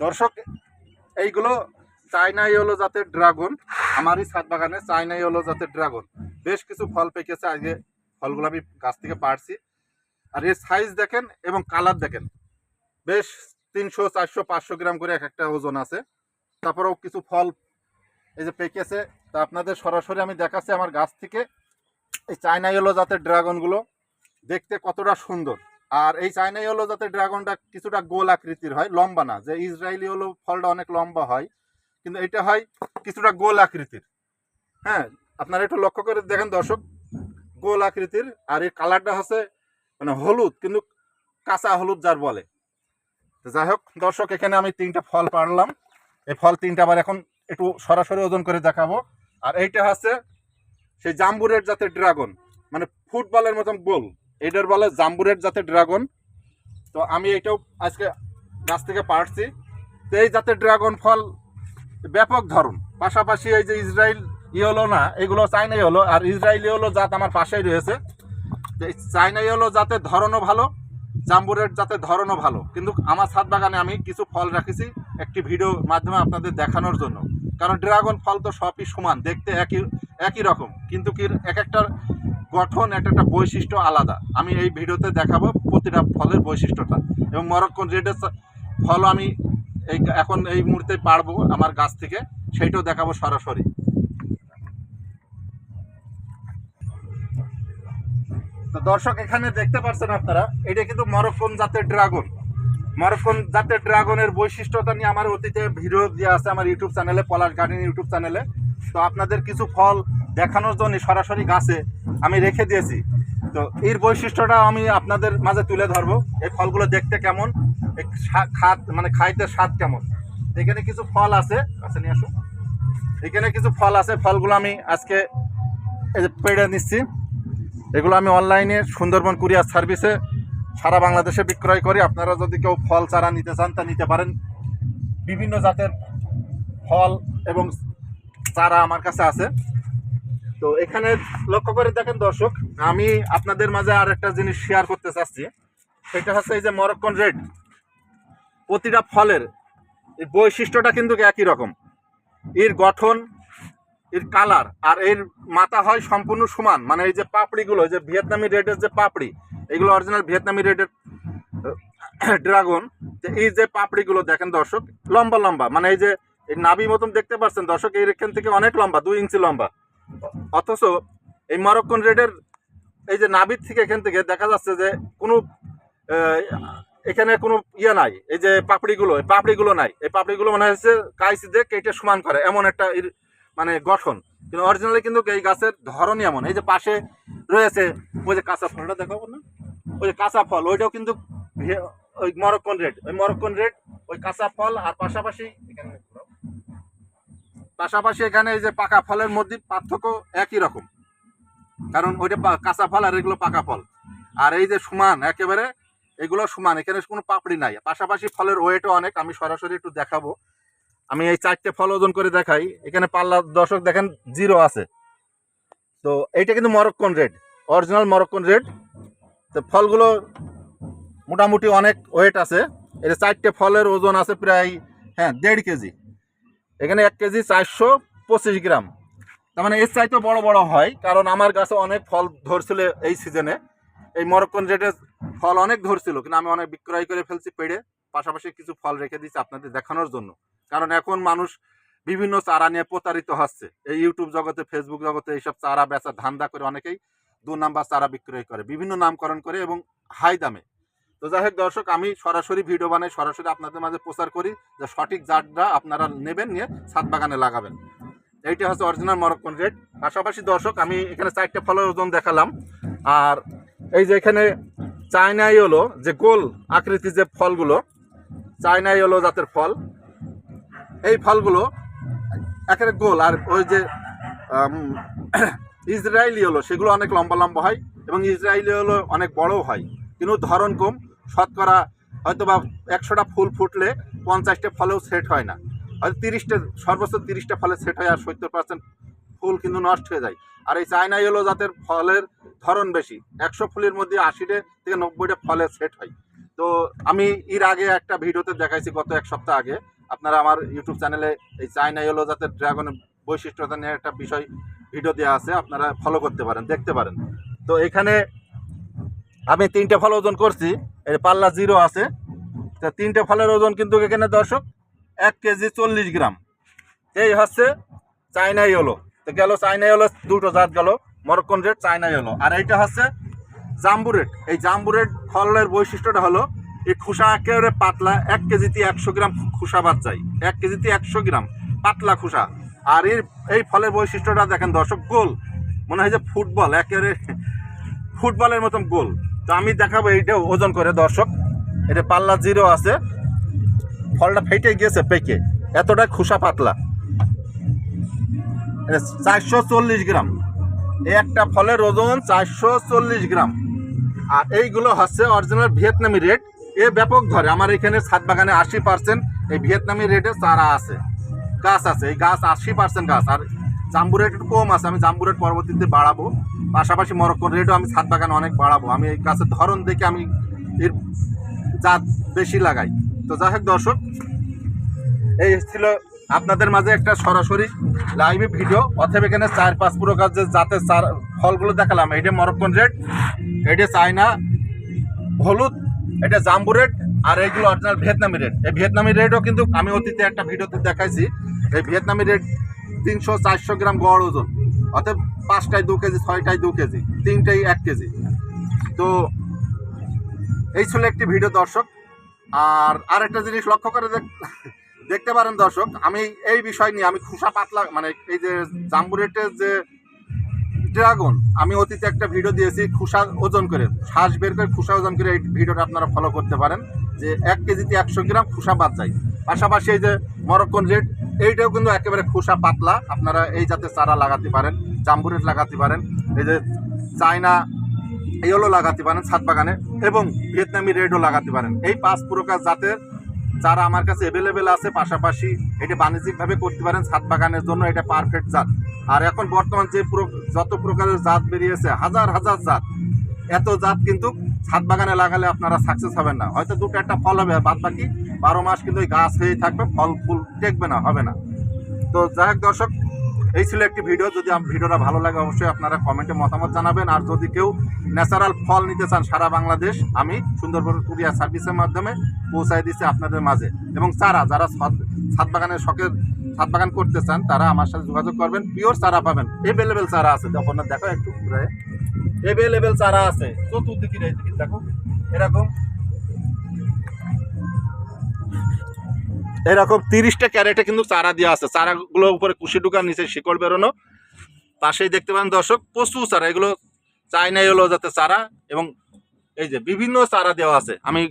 দর্শক, এইগুলো চাইনাই হলো জাতের ড্রাগন। আমারই ছাদ বাগানে চাইনাই হলো জাতের ড্রাগন। বেশ কিছু ফল পেকেছে আগে ফলগুলো আমি গাছ থেকে পারছি আর এর সাইজ দেখেন এবং কালার দেখেন। বেশ তিনশো, চারশো, পাঁচশো গ্রাম করে এক একটা ওজন আছে। তারপরেও কিছু ফল এই যে পেকেছে তা আপনাদের সরাসরি আমি দেখাচ্ছি আমার গাছ থেকে এই চাইনা ইয়েলো জাতের ড্রাগনগুলো দেখতে কতটা সুন্দর। আর এই চাইনা ইয়েলো জাতের ড্রাগনটা কিছুটা গোল আকৃতির হয়, লম্বা না। যে ইসরায়েলি হলো ফলটা অনেক লম্বা হয়, কিন্তু এটা হয় কিছুটা গোল আকৃতির। হ্যাঁ আপনারা একটু লক্ষ্য করে দেখেন দর্শক। গোল আকৃতির আর এই কালারটা হচ্ছে মানে হলুদ, কিন্তু কাঁচা হলুদ যার বলে। যাই হোক, দর্শক, এখানে আমি তিনটা ফল পারলাম এই ফল তিনটা আবার এখন একটু সরাসরি ওজন করে দেখাবো। আর এইটা হচ্ছে সেই জাম্বুরের জাতের ড্রাগন মানে ফুটবলের মতন গোল। এটার বলে জাম্বুরের জাতের ড্রাগন। তো আমি এটাও আজকে গাছ থেকে পারছি তো এই জাতের ড্রাগন ফল ব্যাপক ধরন। পাশাপাশি এই যে ইসরায়েল ইয়েলো না, এগুলো চাইনাই হলো, আর ইসরায়েলি হলো জাত আমার পাশেই রয়েছে। চাইনাই হলো যাতে ধরনও ভালো, জাম্বুরের যাতে ধরনও ভালো। কিন্তু আমার ছাদ বাগানে আমি কিছু ফল রাখেছি একটি ভিডিও মাধ্যমে আপনাদের দেখানোর জন্য। কারণ ড্রাগন ফল তো সবই সমান, দেখতে একই একই রকম। কিন্তু কি এক একটার গঠন, এক একটা বৈশিষ্ট্য আলাদা। আমি এই ভিডিওতে দেখাবো প্রতিটা ফলের বৈশিষ্ট্যটা। এবং মরক্কন রেডের ফল আমি এই, এখন এই মুহূর্তে পারব আমার গাছ থেকে, সেইটাও দেখাবো সরাসরি। তো দর্শক এখানে দেখতে পাচ্ছেন আপনারা, এটা কিন্তু মরক্কন জাতের ড্রাগন। মরক্কন জাতের ড্রাগনের বৈশিষ্ট্যতা নিয়ে আমার অতীতে ভিডিও দেওয়া আছে আমার ইউটিউব চ্যানেলে, পলাশ গার্ডেন ইউটিউব চ্যানেলে। তো আপনাদের কিছু ফল দেখানোর জন্য সরাসরি গাছে আমি রেখে দিয়েছি। তো এর বৈশিষ্ট্যটা আমি আপনাদের মাঝে তুলে ধরবো, এই ফলগুলো দেখতে কেমন খাদ মানে খাইতে স্বাদ কেমন। এখানে কিছু ফল আছে কাছে নিয়ে আসুন। এখানে কিছু ফল আছে, ফলগুলো আমি আজকে পেড়ে নিচ্ছি। এগুলো আমি অনলাইনে সুন্দরবন কুরিয়ার সার্ভিসে সারা বাংলাদেশে বিক্রয় করি। আপনারা যদি কেউ ফল, চারা নিতে চান, তা নিতে পারেন। বিভিন্ন জাতের ফল এবং চারা আমার কাছে আছে। তো এখানে লক্ষ্য করে দেখেন দর্শক, আমি আপনাদের মাঝে আর একটা জিনিস শেয়ার করতে চাচ্ছি। সেটা হচ্ছে এই যে মরক্কন রেড প্রতিটা ফলের এই বৈশিষ্ট্যটা কিন্তু একই রকম। এর গঠন এর কালার আর এর মাথা হয় সম্পূর্ণ সমান। মানে এই যে পাপড়িগুলো যে ভিয়েতনামি রেডের যে পাপড়ি, এগুলো অরিজিনাল ভিয়েতনামি রেডের ড্রাগন এই যে পাপড়িগুলো দেখেন দর্শক, লম্বা লম্বা। মানে এই যে এই নাভি মতন দেখতে পাচ্ছেন দর্শক, এই এখান থেকে অনেক লম্বা, দুই ইঞ্চি লম্বা। অথচ এই মরক্কন রেডের এই যে নাবির থেকে এখান থেকে দেখা যাচ্ছে যে কোনো এখানে কোনো ইয়ে নাই। এই যে পাপড়িগুলো, এই পাপড়িগুলো নাই। এই পাপড়িগুলো মনে হচ্ছে কাইসি দিয়ে কেটে সমান করে, এমন একটা মানে গঠন। কিন্তু অরিজিনালি কিন্তু এই গাছের ধরনই এমন। এই যে পাশে রয়েছে, ওই যে কাঁচা ফলটা দেখাবো না? ওই যে কাঁচা ফল, ওইটাও কিন্তু ওই মরক্কন রেড। ওই মরক্কন রেড, ওই কাঁচা ফল, আর পাশাপাশি পাশাপাশি এখানে এই যে পাকা ফলের মধ্যে পার্থক্য একই রকম। কারণ ওইটা কাঁচা ফল আর এগুলো পাকা ফল। আর এই যে সমান, একেবারে এগুলো সমান। এখানে কোনো পাপড়ি নাই। পাশাপাশি ফলের ওয়েটও অনেক। আমি সরাসরি একটু দেখাবো। আমি এই চারটে ফল ওজন করে দেখাই। এখানে পাল্লা দর্শক দেখেন জিরো আছে। তো এইটা কিন্তু Moroccan red original Moroccan red তো ফলগুলো মোটামুটি অনেক ওয়েট আছে। এটা চারটে ফলের ওজন আছে প্রায় হ্যাঁ দেড় কেজি। এখানে এক কেজি চারশো পঁচিশ গ্রাম। তার মানে এর চাইতে বড় বড় হয়, কারণ আমার গাছে অনেক ফল ধরছিল এই সিজনে এই মরক্কন রেডের ফল অনেক ধরছিল, কিন্তু আমি অনেক বিক্রয় করে ফেলছি পেড়ে। পাশাপাশি কিছু ফল রেখে দিচ্ছি আপনাদের দেখানোর জন্য। কারণ এখন মানুষ বিভিন্ন চারা নিয়ে প্রতারিত হচ্ছে। এই ইউটিউব জগতে, ফেসবুক জগতে এইসব চারা বেচা ধান্দা করে অনেকেই দু নাম্বার চারা বিক্রয় করে, বিভিন্ন নামকরণ করে এবং হাই দামে। তো যাই হোক দর্শক, আমি সরাসরি ভিডিও বানাই, সরাসরি আপনাদের মাঝে প্রচার করি যে সঠিক জাতটা আপনারা নেবেন নিয়ে ছাদ বাগানে লাগাবেন। এইটা হচ্ছে অরিজিনাল মরক্কন রেড পাশাপাশি দর্শক, আমি এখানে চারটে ফলের ওজন দেখালাম। আর এই যে এখানে চায়নাই হলো যে গোল আকৃতির যে ফলগুলো চায়নাই হলো জাতের ফল। এই ফলগুলো একেবারে গোল আর ওই যে ইসরায়েলি হলো সেগুলো অনেক লম্বা লম্বা হয় এবং ইসরায়েলি হলো অনেক বড়ও হয়। কিন্তু ধরন কম, শতকরা হয়তো বা একশোটা ফুল ফুটলে পঞ্চাশটা ফলেও সেট হয় না। হয়তো তিরিশটা, সর্বোচ্চ তিরিশটা ফলে সেট হয় আর সত্তর পার্সেন্ট ফুল কিন্তু নষ্ট হয়ে যায়। আর এই চায়না ইয়েলো জাতের ফলের ধরন বেশি। একশো ফুলের মধ্যে আশিটা থেকে নব্বইটা ফলে সেট হয়। তো আমি এর আগে একটা ভিডিওতে দেখাইছি গত এক সপ্তাহ আগে। আপনারা আমার ইউটিউব চ্যানেলে এই চায়না ইয়েলো জাতের ড্রাগনের বৈশিষ্ট্যতা নিয়ে একটা বিষয় ভিডিও দেওয়া আছে, আপনারা ফলো করতে পারেন, দেখতে পারেন। তো এখানে আমি তিনটে ফল ওজন করছি এই পাল্লা জিরো আছে। তো তিনটে ফলের ওজন কিন্তু এখানে দর্শক, এক কেজি চল্লিশ গ্রাম। এই হচ্ছে চায়না ইয়েলো তো গেল চায়না ইয়েলো দুটো জাত গেল, মরক্কন রেড চায়না ইয়েলো আর এইটা হচ্ছে জাম্বু রেড এই জাম্বু রেড ফলের বৈশিষ্ট্যটা হলো, এই খোসা একেবারে পাতলা, এক কেজিতে একশো গ্রাম খোসা বাদ যায়। এক কেজিতে একশো গ্রাম, পাতলা খোসা। আর এর, এই ফলের বৈশিষ্ট্যটা দেখেন দর্শক, গোল। মনে হয় যে ফুটবল, একেবারে ফুটবলের মতন গোল। তো আমি দেখাবো এইটা ওজন করে, দর্শক। এটা পাল্লা জিরো আছে। ফলটা ফেটে গিয়েছে পেকে। এতটা খোসা পাতলা। চারশো চল্লিশ গ্রাম। একটা ফলের ওজন চারশো চল্লিশ গ্রাম। আর এইগুলো হচ্ছে অরিজিনাল ভিয়েতনামি রেট। এ ব্যাপক ধরে। আমার এখানে ছাদ বাগানে আশি পার্সেন্ট এই ভিয়েতনামি রেটে চারা আছে। গাছ আছে। এই গাছ আশি পার্সেন্ট গাছ। আর জাম্বু রেট একটু কম আছে। আমি জাম্বু রেট পরবর্তীতে বাড়াবো। পাশাপাশি মরক্কন রেটও আমি ছাদ বাগানে অনেক বাড়াবো। আমি এই গাছের ধরন দেখে আমি এর জাত বেশি লাগাই। তো যাই হোক দর্শক, এই ছিল আপনাদের মাঝে একটা সরাসরি লাইভে ভিডিও অথবা এখানে চার পাঁচ প্রকার যে যাতে চার ফলগুলো দেখালাম, এটা মরক্কন রেড এটা চায়না, হলুদ, এটা জাম্বু রেড আর এইগুলো অরিজিনাল ভিয়েতনামি রেড এই ভিয়েতনামি রেডও কিন্তু আমি অতীতে একটা ভিডিওতে দেখাইছি। এই ভিয়েতনামি রেড তিনশো চারশো গ্রাম গড় ওজন অর্থাৎ পাঁচটায় দু কেজি, ছয়টায় দু কেজি তিনটাই এক কেজি। তো এই ছিল একটি ভিডিও দর্শক। আর আরেকটা জিনিস লক্ষ্য করে দেখ- দেখতে পারেন দর্শক, আমি এই বিষয় নিয়ে আমি খুসা পাতলা মানে এই যে জাম্বুরেটের যে ড্রাগন, আমি অতীতে একটা ভিডিও দিয়েছি খুসা ওজন করে, শ্বাস বের করে খুসা ওজন করে এই ভিডিওটা আপনারা ফলো করতে পারেন, যে এক কেজিতে একশো গ্রাম খুসা বাদ যায়। পাশাপাশি এই যে মরক্কন রেড এইটাও কিন্তু একেবারে খুসা পাতলা, আপনারা এই জাতের চারা লাগাতে পারেন, জাম্বুরেট লাগাতে পারেন, এই যে চায়না এইগুলো লাগাতে পারেন ছাদ বাগানে, এবং ভিয়েতনামি রেডও লাগাতে পারেন। এই পাঁচ প্রকার জাতের চারা আমার কাছে অ্যাভেলেবেল আছে, পাশাপাশি এটা বাণিজ্যিকভাবে করতে পারেন ছাদ বাগানের জন্য, এটা পারফেক্ট জাত। আর এখন বর্তমান যে যত প্রকারের জাত বেরিয়েছে, হাজার হাজার জাত। এত জাত কিন্তু ছাদ বাগানে লাগালে আপনারা সাকসেস হবেন না। হয়তো দুটো একটা ফল হবে বাদ বাকি বারো মাস কিন্তু ওই গাছ হয়েই থাকবে, ফল ফুল টেকবে না, হবে না। তো যাই হোক দর্শক এই ছিল একটি ভিডিও। যদি ভিডিওটা ভালো লাগে, অবশ্যই আপনারা কমেন্টে মতামত জানাবেন। আর যদি কেউ ন্যাচারাল ফল নিতে চান সারা বাংলাদেশ, আমি সুন্দরবন কুরিয়ার সার্ভিসের মাধ্যমে পৌঁছায় দিচ্ছি আপনাদের মাঝে। এবং চারা, যারা ছাদ- বাগানের শখের ছাদ বাগান করতে চান, তারা আমার সাথে যোগাযোগ করবেন। পিওর চারা পাবেন। এভেলেবেল চারা আছে। যখন দেখো একটু ঘুরে। এভেলেবেল চারা আছে। চতুর্দিকে দেখো। এরকম এরকম তিরিশটা ক্যারেটে কিন্তু চারা দেওয়া আছে। চারাগুলো উপরে কুশি ঢুকার নিচে শিকড় বেরোনো। পাশেই দেখতে পান দর্শক, প্রচুর চারা। এগুলো চাইনা হলো যাতে চারা এবং এই যে বিভিন্ন চারা দেওয়া আছে। আমি